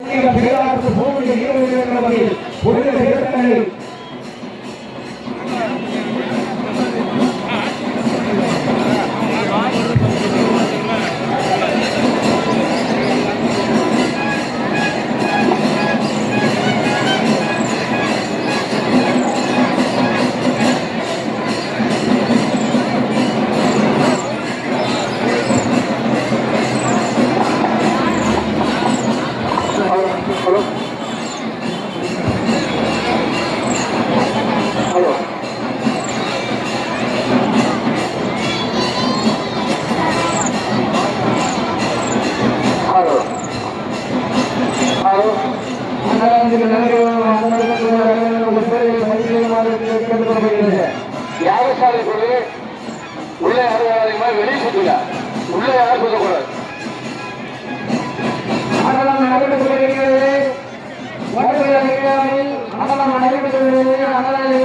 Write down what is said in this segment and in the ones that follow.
பெரியார் போகிற ஈரோடு என்ற வகையில் புதிய வீரர்களை ஹலோ. ஹலோ. ஹலோ. ஹலோ. யாகசாலை சொல்லி உள்ளே யாரும் வராதீங்கம்மா வெளியே சுத்துங்க உள்ளே யாரும் சொல்லக்கூடாது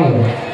Paulo.